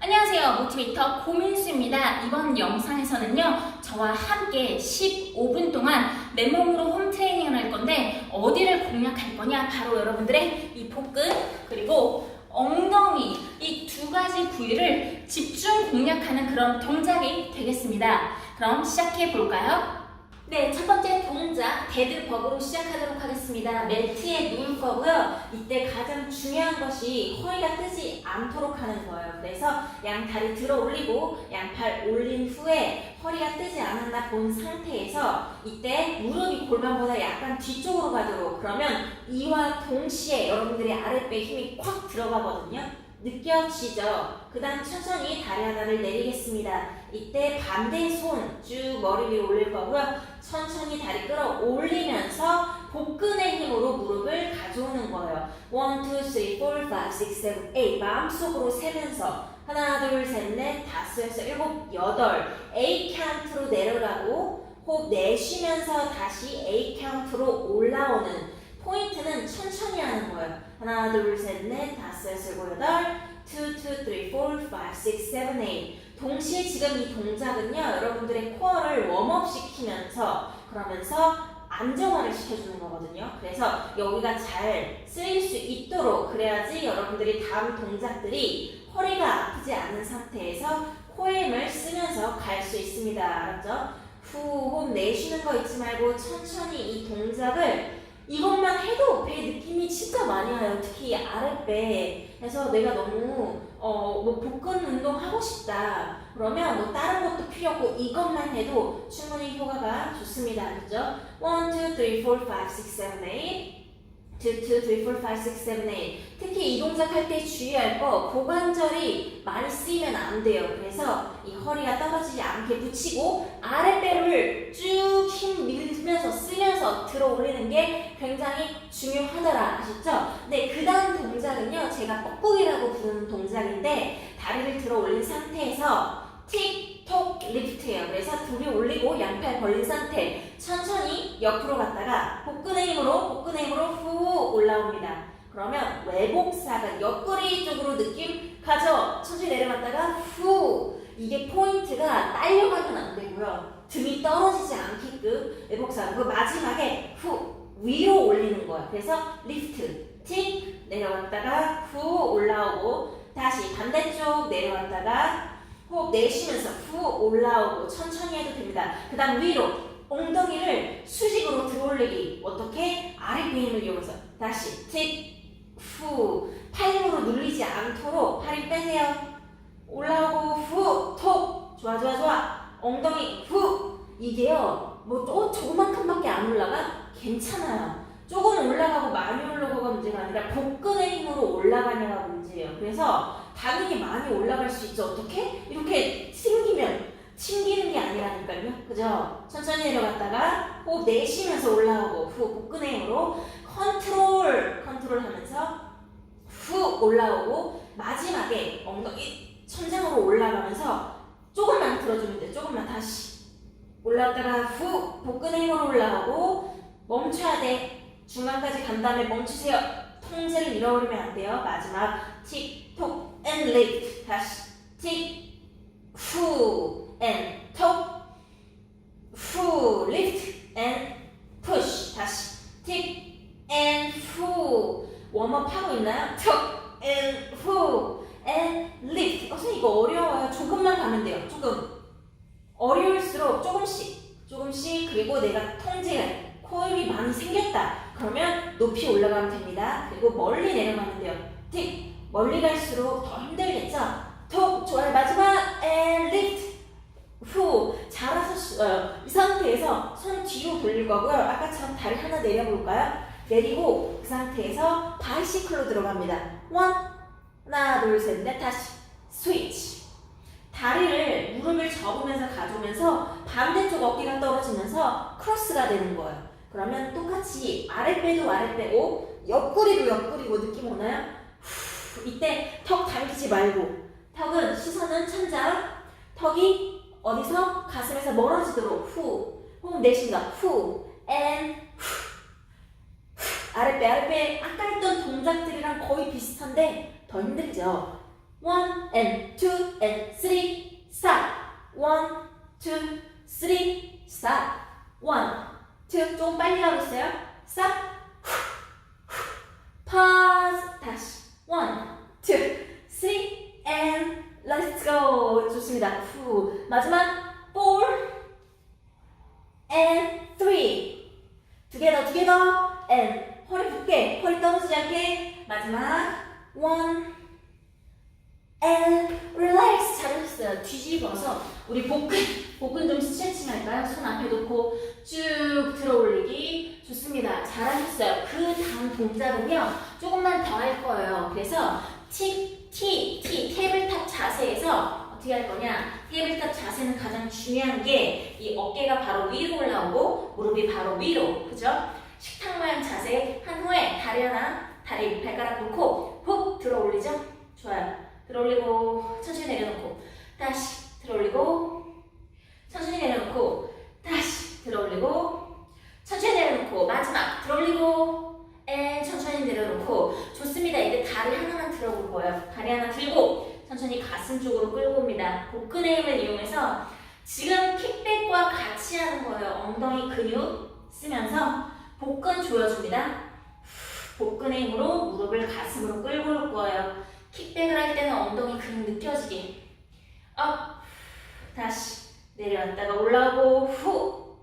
안녕하세요. 모티베이터 고민수입니다. 이번 영상에서는요, 저와 함께 15분 동안 맨몸으로 홈 트레이닝을 할 건데, 어디를 공략할 거냐? 바로 여러분들의 이 복근, 그리고 엉덩이, 이 두 가지 부위를 집중 공략하는 그런 동작이 되겠습니다. 그럼 시작해 볼까요? 네, 첫 번째 동작 데드버그로 시작하도록 하겠습니다. 매트에 누울 거고요. 이때 가장 중요한 것이 허리가 뜨지 않도록 하는 거예요. 그래서 양 다리 들어 올리고 양팔 올린 후에 허리가 뜨지 않았나 본 상태에서 이때 무릎이 골반보다 약간 뒤쪽으로 가도록 그러면 이와 동시에 여러분들의 아랫배 힘이 콱 들어가거든요. 느껴지죠? 그 다음 천천히 다리 하나를 내리겠습니다. 이때 반대 손 쭉 머리 위로 올릴 거고요. 천천히 다리 끌어 올리면서 복근의 힘으로 무릎을 가져오는 거예요. 1, 2, 3, 4, 5, 6, 7, 8 마음속으로 세면서 하나, 둘, 셋, 넷, 다섯, 여섯, 일곱, 여덟 A 카운트로 내려가고 호흡 내쉬면서 다시 A 카운트로 올라오는 포인트는 천천히 하는 거예요. 하나, 둘, 셋, 넷, 다섯, 여섯, 일곱, 여덟 2, 2, 3, 4, 5, 6, 7, 8 동시에 지금 이 동작은요 여러분들의 코어를 웜업 시키면서 그러면서 안정화를 시켜주는 거거든요 그래서 여기가 잘 쓰일 수 있도록 그래야지 여러분들이 다음 동작들이 허리가 아프지 않은 상태에서 코에 힘을 쓰면서 갈 수 있습니다 알았죠? 후 호흡 내쉬는 거 잊지 말고 천천히 이 동작을 이것만 해도 배 느낌이 진짜 많이 와요. 특히 아랫배. 그래서 내가 너무 어 뭐 복근 운동 하고 싶다. 그러면 뭐 다른 것도 필요 없고 이것만 해도 충분히 효과가 좋습니다. 그죠? 1, 2, 3, 4, 5, 6, 7, 8 2, 2, 3, 4, 5, 6, 7, 8 특히 이 동작 할 때 주의할 거 고관절이 많이 쓰이면 안 돼요. 그래서 이 허리가 떨어지지 않게 붙이고 아랫배를 쭉 힘 밀면서 쓰면서 들어 올리는 게 굉장히 중요하더라 아셨죠? 네, 그 다음 동작은요 제가 뻐꾸기라고 부르는 동작인데 다리를 들어 올린 상태에서 틱 톡 리프트예요. 그래서 둘이 올리고 양팔 벌린 상태 천천히 옆으로 갔다가 복근의 힘으로 복근의 힘으로 후 올라옵니다. 그러면 외복사근 옆구리 쪽으로 느낌 가져 천천히 내려갔다가 후 이게 포인트가 딸려가면 안 되고요. 등이 떨어지지 않게끔 외복사근 그 마지막에 후 위로 올리는 거야. 그래서 리프트 틱 내려갔다가 후 올라오고 다시 반대쪽 내려갔다가 호흡 내쉬면서 후 올라오고 천천히 해도 됩니다. 그 다음 위로 엉덩이를 수직으로 들어올리기 어떻게? 아랫배 힘을 이용해서 다시 틱후 팔 힘으로 눌리지 않도록 팔힘 빼세요. 올라오고 후톡 좋아 좋아 좋아 엉덩이 후 이게요 뭐또 조금만큼밖에 안 올라가 괜찮아요. 조금 올라가고 많이 올라가가 문제가 아니라 복근의 힘으로 올라가냐가 문제예요. 그래서 당연히 많이 올라갈 수 있죠. 어떻게? 이렇게 튕기면 튕기는 게 아니라니까요. 그죠? 천천히 내려갔다가 호흡 내쉬면서 올라오고 후 복근의 힘으로 컨트롤 컨트롤 하면서 후 올라오고 마지막에 엉덩이 천장으로 올라가면서 조금만 들어주면 돼. 조금만 다시 올라갔다가 후 복근의 힘으로 올라오고 멈춰야 돼. 중간까지 간 다음에 멈추세요. 통제를 잃어버리면 안 돼요. 마지막 틱, 톡, and lift. 다시 틱, 후, and 톡, 후, lift, and push. 다시 틱, and 후. 웜업 하고 있나요? 톡, and 후, and lift. 어, 선생님 이거 어려워요. 조금만 가면 돼요. 조금. 어려울수록 조금씩, 조금씩 그리고 내가 통제해. 코입이 많이 생겼다. 그러면 높이 올라가면 됩니다. 그리고 멀리 내려가면 돼요. 틱 멀리 갈수록 더 힘들겠죠? 톡 좋아요. 마지막 and lift 후 잘하셨어요. 이 상태에서 손 뒤로 거고요. 아까 처럼 다리 하나 내려볼까요? 내리고 그 상태에서 바이시클로 들어갑니다. 원 하나 둘 셋 넷 다시 스위치 다리를 무릎을 접으면서 가져오면서 반대쪽 어깨가 떨어지면서 크로스가 되는 거예요. 그러면 똑같이 아랫배도 아랫배고 옆구리도 옆구리고 느낌 오나요? 후, 이때 턱 당기지 말고 턱은 시선은 천장 턱이 어디서 가슴에서 멀어지도록 후 호흡 내쉰다 후 and 후, 후. 아랫배 아랫배 아까 했던 동작들이랑 거의 비슷한데 더 힘들죠 one and two and three, stop. one, two, three, stop. one, two, 좀 빨리 하고 있어요. stop. pause. 다시. two, three, and let's go. 좋습니다. 후. 마지막 four and three. together, together, and 허리 붓게, 허리 떨어지지 않게. 마지막 one and relax. 잘하셨어요. 뒤집어서 우리 복근, 복근 좀 스트레칭 할까요? 손 앞에 놓고 쭉 들어 올리기. 좋습니다. 잘하셨어요. 그 다음 동작은요, 조금만 더 할 거예요. 그래서 T, T, T, 테이블탑 자세에서 어떻게 할 거냐? 테이블탑 자세는 가장 중요한 게 이 어깨가 바로 위로 올라오고 무릎이 바로 위로, 그죠? 식탁 모양 자세 한 후에 다리 하나, 다리 발가락 놓고 훅 들어 올리죠? 좋아요. 들어 올리고 천천히 내려놓고 다시 들어 올리고 천천히 내려놓고 다시 들어 올리고 천천히 내려놓고 마지막 들어 올리고 앤 천천히 내려놓고 좋습니다. 이제 다리 하나만 들어 볼 거예요. 다리 하나 들고 천천히 가슴 쪽으로 끌고 옵니다. 복근의 힘을 이용해서 지금 킥백과 같이 하는 거예요. 엉덩이 근육 쓰면서 복근 조여줍니다. 복근의 힘으로 무릎을 가슴으로 끌고 올 거예요. 킥백을 할 때는 엉덩이 근육 느껴지게. 업, 다시 내려왔다가 올라오고 후.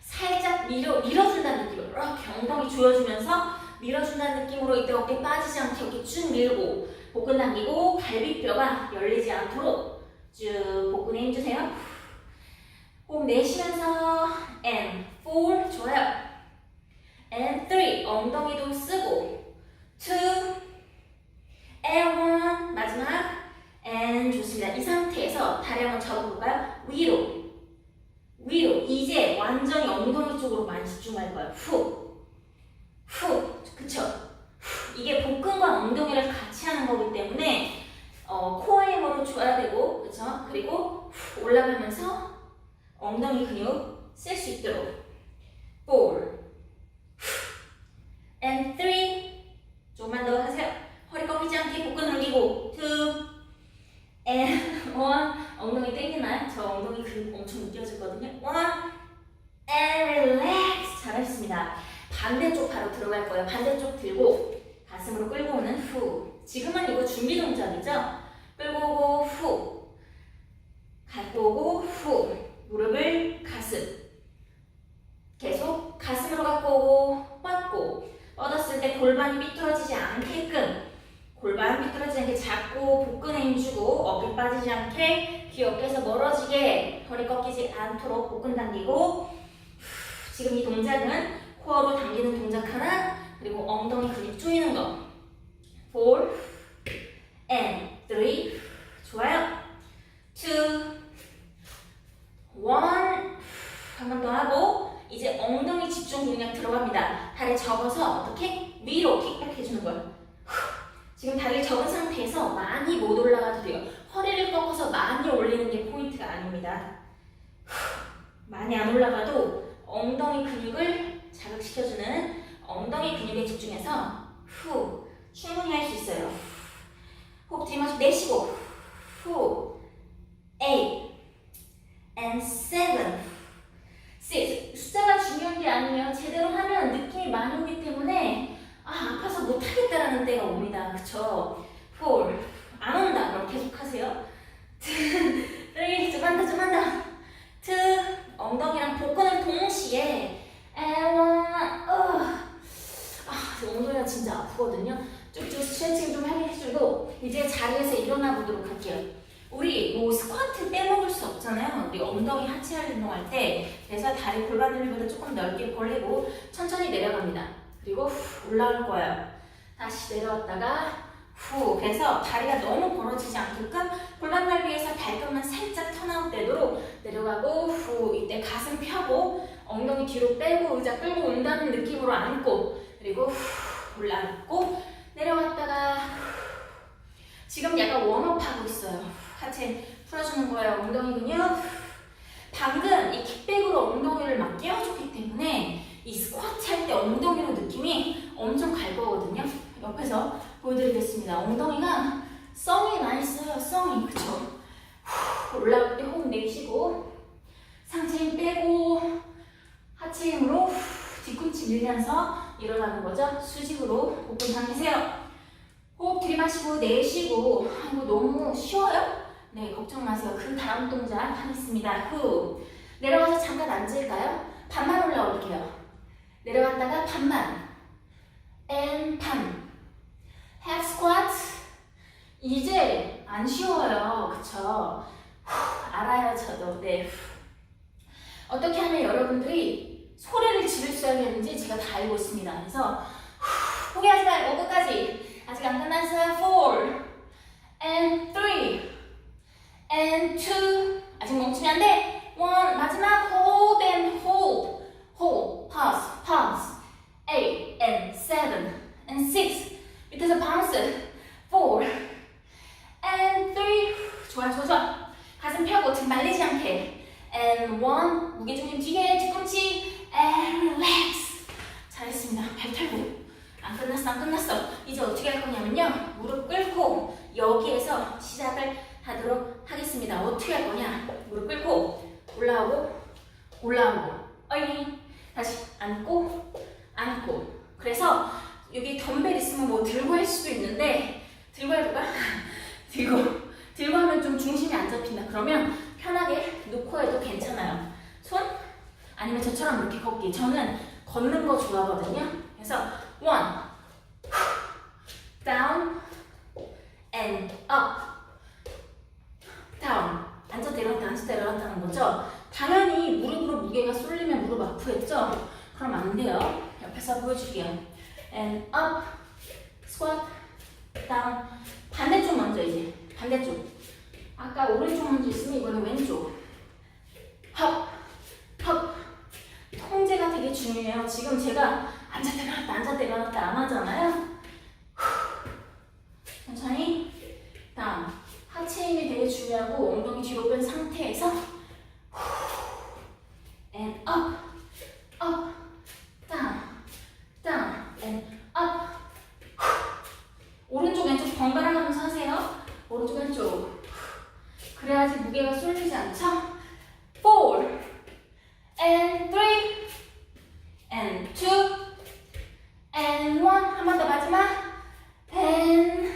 살짝 밀어, 밀어준다는 느낌으로 이렇게 엉덩이 조여주면서 밀어준다는 느낌으로 이때 어깨 빠지지 않게 이렇게 쭉 밀고 복근 당기고 갈비뼈가 열리지 않도록 쭉 복근에 힘주세요. 호흡 내쉬면서 and four 좋아요. and three 엉덩이도 쓰고 two and one 마지막 and 좋습니다. 이 상태에서 다리 한번 접어볼까요? 위로 위로 이제 완전히 엉덩이 쪽으로 많이 집중할 거예요. 후, 후, 그쵸? 후. 이게 복근과 엉덩이를 같이 하는 거기 때문에 어, 코어 힘으로 줘야 되고, 그쵸? 그리고 후, 올라가면서 엉덩이 근육 쓸 수 있도록 four, and three 조금만 더 하세요. 허리 꺾이지 않게 복근 당기고 two, and one 엉덩이 땡기나요? 저 엉덩이 근육 엄청 느껴지거든요. one and relax 잘하셨습니다. 반대쪽 바로 들어갈 거예요. 반대쪽 들고 가슴으로 끌고 오는 후. 지금은 이거 준비 동작이죠? 끌고 오고 후. 갖고 오고 후. 무릎을 가슴. 계속 가슴으로 갖고 오고 뻗고 뻗었을 때 골반이 삐뚤어지지 않게끔 골반 삐뚤어지지 않게 잡고 복근에 힘주고 어깨 빠지지 않게 귀 어깨에서 멀어지게 허리 꺾이지 않도록 복근 당기고 지금 이 동작은 코어로 당기는 동작 하나 그리고 엉덩이 근육 조이는 거. Four and three. 좋아요. Two one. 한번 더 하고 이제 엉덩이 집중 능력 들어갑니다. 다리 접어서 어떻게? 위로 킥백 해주는 거예요. 지금 다리를 접은 상태에서 많이 못 올라가도 돼요. 허리를 꺾어서 많이 올리는 게 포인트가 아닙니다. 많이 안 올라가도 엉덩이 근육을 자극시켜주는 엉덩이 근육에 집중해서 후 충분히 할 수 있어요. 호흡 들이마시고 내쉬고 후 eight and seven six 숫자가 중요한 게 아니에요. 제대로 하면 느낌이 많이 오기 때문에 아 아파서 못 하겠다라는 때가 옵니다. 그쵸? 4안 온다 그럼 계속 하세요. 3 좀만 더 좀만 더. 2 엉덩이랑 복근을 동시에 and 1 어. 아 엉덩이가 아프거든요. 쭉쭉 스트레칭 좀 해주고 이제 자리에서 일어나 보도록 할게요. 우리 뭐 스쿼트 빼먹을 수 없잖아요. 우리 엉덩이 하체 운동할 때 그래서 다리 골반 돌리보다 조금 넓게 벌리고 천천히 내려갑니다. 그리고 후 올라올 거예요. 다시 내려왔다가 후 그래서 다리가 너무 벌어지지 않게끔 골반 넓이에서 발끝만 살짝 턴아웃 되도록 내려가고 후 이때 가슴 펴고 엉덩이 뒤로 빼고 의자 끌고 온다는 느낌으로 앉고 그리고 후 올라갔고 내려갔다가 지금 약간 웜업하고 있어요. 하체 풀어주는 거예요. 엉덩이는요 방금 이 킥백으로 엉덩이를 막 깨워줬기 때문에 이 스쿼트 할 때 엉덩이로 느낌이 엄청 갈 거거든요. 옆에서 보여드리겠습니다. 엉덩이가 썽이 나 있어요. 썽이. 그쵸? 후, 올라올 때 호흡 내쉬고 상체 힘 빼고 하체 힘으로 후. 일어나는 거죠. 수직으로 복근 당기세요. 호흡 들이마시고 내쉬고 아이고 너무 쉬워요? 네 걱정 마세요. 그 다음 동작 하겠습니다. 후 내려가서 잠깐 앉을까요? 반만 올라올게요. 내려갔다가 반만 and 반 half squat 이제 안 쉬워요. 그쵸? 후, 알아요 저도 네 후. 어떻게 하면 여러분들이 소리를 지를 수 있는지 제가 다 알고 있습니다. 그래서 후, 포기하지 말고 끝까지. 아직 안 끝났어요. 4 and 3 and 2 아직 멈추면 안 돼. 1 마지막 hold and hold. Hold pause pause 8 and 7 and 6 밑에서 bounce. 4 and 3 좋아 좋아 좋아. 가슴 펴고 등 말리지 않게. And 1 무게 중심 뒤에 뒤꿈치 and relax. 잘했습니다. 발 털고. 안 끝났어 안 끝났어. 이제 어떻게 할 거냐면요 무릎 꿇고 여기에서 시작을 하도록 하겠습니다 어떻게 할 거냐 무릎 꿇고 올라오고 올라오고 어이 다시 앉고 앉고 그래서 여기 덤벨 있으면 뭐 들고 할 수도 있는데 들고 해볼까? 들고 들고 하면 좀 중심이 안 잡힌다 그러면 편하게 놓고 해도 괜찮아요 손 아니면 저처럼 이렇게 걷기 저는 걷는 거 좋아하거든요 그래서 one down and up. down 앉아 내려갔다 앉아 내려갔다는 거죠? 당연히 무릎으로 무게가 쏠리면 무릎 아프겠죠? 그럼 안 돼요. 옆에서 보여줄게요. and up squat down. 반대쪽 먼저 이제. 반대쪽. 아까 오른쪽 먼저 있으면 이번엔 왼쪽. 헙헙 통제가 되게 중요해요. 지금 제가 앉아 내려놨다 앉아 내려놨다 안 하잖아요 후. 천천히 다음 하체 힘이 되게 중요하고 엉덩이 뒤로 뺀 상태에서 후. and up up down down and up 오른쪽 왼쪽 번갈아 가면서 하세요. 오른쪽 왼쪽. 그래야지 무게가 쏠리지 않죠? 4 and 3 and 2 and 1 한 번 더 마지막 and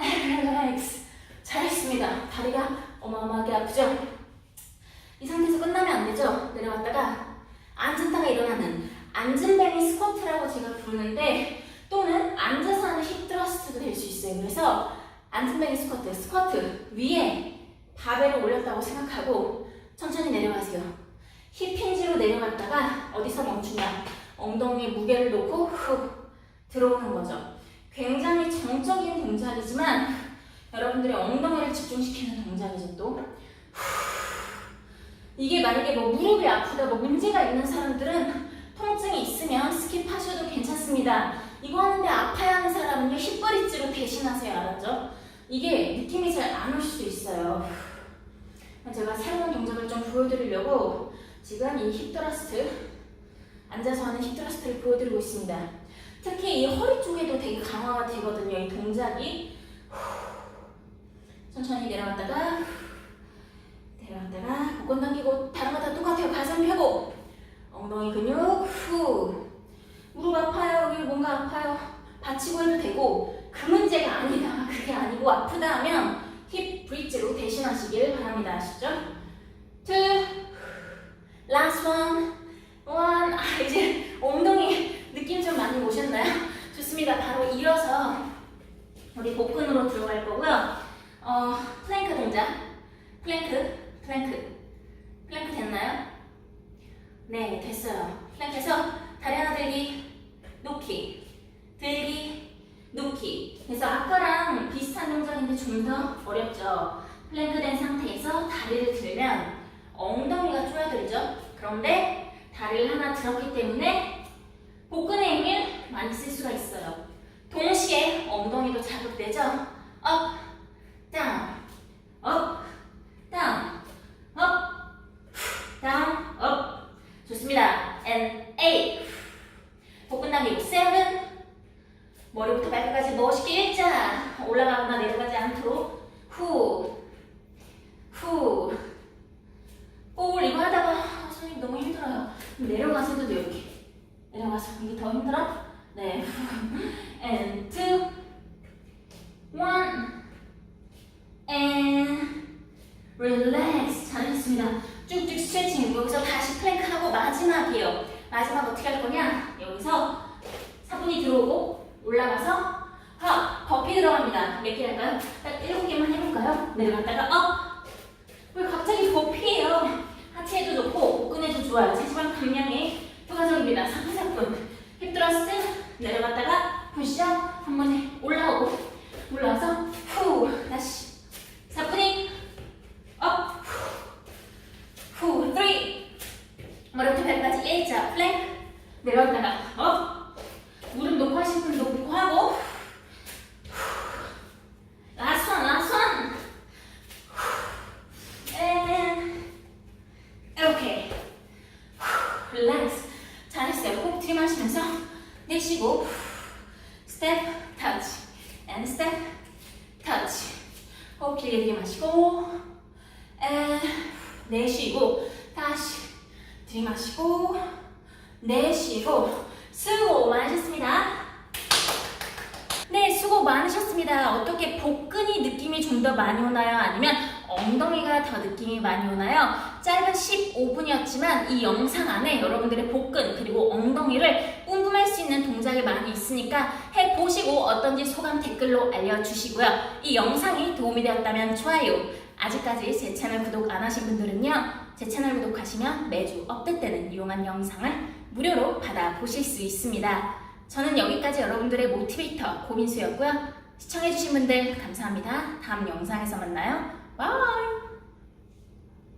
and relax 잘했습니다. 다리가 어마어마하게 아프죠? 이 상태에서 끝나면 안 되죠? 내려갔다가 앉았다가 일어나는 앉은 뱅이 스쿼트라고 제가 부르는데 또는 앉아서 하는 힙 트러스트도 될 수 있어요. 그래서 앉은 뱅이 스쿼트, 스쿼트 위에 바벨을 올렸다고 생각하고 천천히 내려가세요. 힙 힌지로 내려갔다가 어디서 멈추냐? 엉덩이에 무게를 놓고 훅 들어오는 거죠. 굉장히 정적인 동작이지만 여러분들의 엉덩이를 집중시키는 동작이죠 또. 이게 만약에 뭐 무릎이 아프다, 뭐 문제가 있는 사람들은 통증이 있으면 스킵하셔도 괜찮습니다. 이거 하는데 아파야 하는 사람은요 힙브릿지로 대신하세요 알았죠? 이게 느낌이 잘 안 올 수 있어요 제가 새로운 동작을 좀 보여드리려고 지금 이 힙 트러스트 앉아서 하는 힙 트러스트를 보여드리고 있습니다 특히 이 허리 쪽에도 되게 강화가 되거든요 이 동작이 천천히 내려갔다가 내려갔다가 복근 당기고 다른 거 다 똑같아요 가슴 펴고 엉덩이 근육 후 무릎 아파요. 여기 뭔가 아파요. 받치고 해도 되고 그 문제가 아니다. 그게 아니고 아프다 하면 힙 브릿지로 대신하시길 바랍니다. 아시죠? two, last one, one. 아 이제 엉덩이 느낌 좀 많이 오셨나요? 좋습니다. 바로 일어서 우리 복근으로 들어갈 거고요. 어 플랭크 동작, 플랭크, 플랭크, 플랭크 됐나요? 네, 됐어요. 플랭크에서 다리 하나 들기, 놓기, 들기, 놓기. 그래서 아까랑 비슷한 동작인데 좀 더 어렵죠. 플랭크 된 상태에서 다리를 들면 엉덩이가 쪼여들죠. 그런데 다리를 하나 들었기 때문에 복근의 힘을 많이 쓸 수가 있어요. 동시에 엉덩이도 자극되죠. 업, 다운, 업, 다운, 업, 다운, 업. 좋습니다. and eight. 복근 당기고 seven. 머리부터 발끝까지 멋있게 일자. 올라가거나 내려가지 않도록 후, 후. 볼 이거 하다가 아, 선생님 너무 힘들어요. 내려가서도 돼 이렇게. 내려가서 이게 더 힘들어? 네. and two, one, and relax. 잘하셨습니다. 쭉쭉 스트레칭. 여기서 다시 플랭크 하고 마지막이에요. 마지막 어떻게 할 거냐? 여기서 4분이 들어오고 올라가서 하 버피 들어갑니다. 몇 개 할까요? 딱 7개만 해볼까요? 네, 내려갔다가 업. 왜 갑자기 버피예요? 하체에도 좋고 복근에도 좋아요. 체지방 감량에 효과적입니다. 3, 4분. 힙 드러스트 내려갔다가 푸시업 한 번에 올라오고 올라와서 후 다시. 4분이 업. 후, 3 머리부터 발까지 일자 플랭크 내려갔다가 업 무릎 놓고 하신 분 놓고 하고 라스트 원 라스트 원 and 오케이 릴렉스 잘했어요 호흡 들이마시면서 내쉬고 스텝 터치 and 스텝 터치 호흡 길게 들이마시고 and 내쉬고 다시 들이마시고 내쉬고 수고 많으셨습니다. 네, 수고 많으셨습니다. 어떻게 복근이 느낌이 좀 더 많이 오나요? 아니면 엉덩이가 더 느낌이 많이 오나요? 짧은 15분이었지만 이 영상 안에 여러분들의 복근 그리고 엉덩이를 궁금할 수 있는 동작이 많이 있으니까 해보시고 어떤지 소감 댓글로 알려주시고요. 이 영상이 도움이 되었다면 좋아요. 아직까지 제 채널 구독 안 하신 분들은요. 제 채널 구독하시면 매주 업데이트되는 유용한 영상을 무료로 받아보실 수 있습니다. 저는 여기까지 여러분들의 모티베이터 고민수였고요. 시청해주신 분들 감사합니다. 다음 영상에서 만나요. 바이!